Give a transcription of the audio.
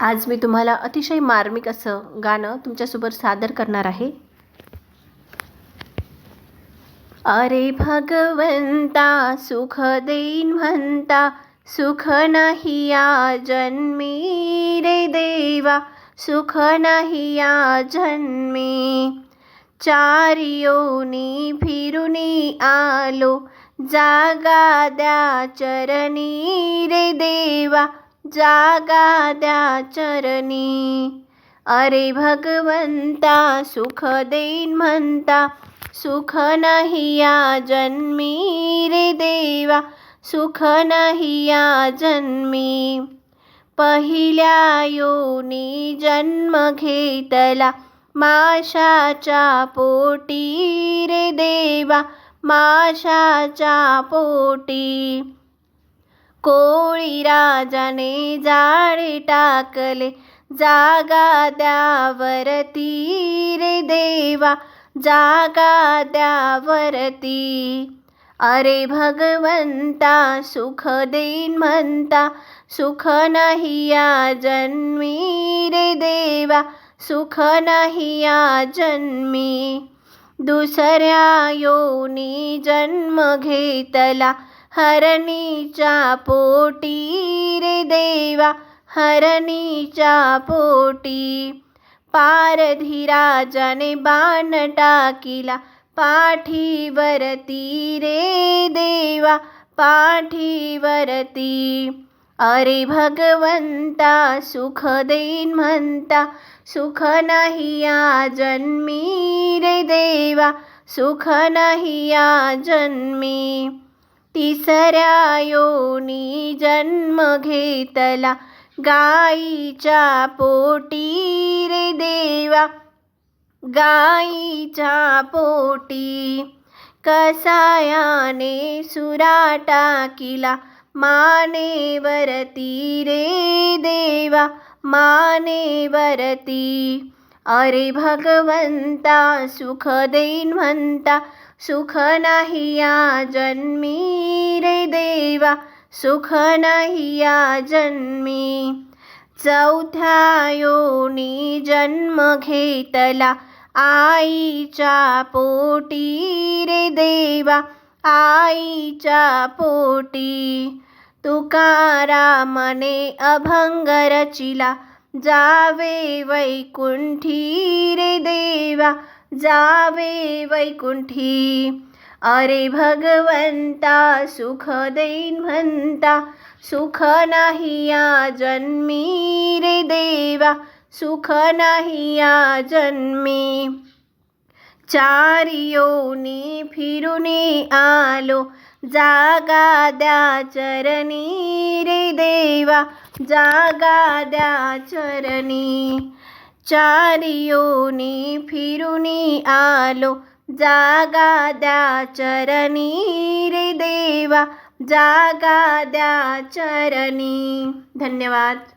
आज मी तुम्हाला अतिशय मार्मिक असं गाणं तुमच्यासोबत सादर करणार आहे. अरे भगवंता सुख देईन म्हणता सुख नाही या जन्मी रे देवा सुख नाही या जन्मी. चार फिरुनी आलो जागा द्या चरणी रे देवा जागा द्या चरणी. अरे भगवंता सुख देईन म्हणता. सुख नाही या जन्मी रे देवा. सुख नाही या जन्मी. पहिल्या योनी जन्म घेतला. माशाच्या पोटी रे देवा. माशाच्या पोटी. कोळी राजाने जाळे टाकले. जागा द्यावरती रे देवा. जागा द्यावरती अरे भगवंता सुख देईन म्हणता. सुख नाही या जन्मी रे देवा. सुख नाही या जन्मी. दुसऱ्या योनी जन्म घेतला. हरणीच्या पोटी रे देवा हरणीच्या पोटी. पारधीराजाने बाण टाकिला पाठीवरती रे देवा पाठीवरती. अरे भगवंता सुख देईन म्हणता सुख नाही या जन्मी रे देवा सुख नाही या जन्मी तिसऱ्या योनी जन्म घेतला. गाईच्या पोटी रे देवा गाईच्या पोटी. कसायाने सुरा टाकिला मानेवरती रे देवा माने वरती अरे भगवंता सुख देईन म्हणता सुख नाही या जन्मी रे देवा सुख नाही या जन्मी. चौथ्या योनी जन्म घेतला आईच्या पोटी रे देवा आईच्या पोटी. तुकारामने अभंग रचिला जावे वैकुंठी रे देवा जावे वैकुंठी. अरे भगवंता सुख देईन म्हणता सुख नाही या जन्मी रे देवा सुख नाही या जन्मी. चार फिरुनी आलो जागा द्या चरणी रे देवा जागा द्या चरणी. चारियोनी फिरुनी आलो. जागा द्या चरणी रे देवा. जागा द्या चरणी. धन्यवाद.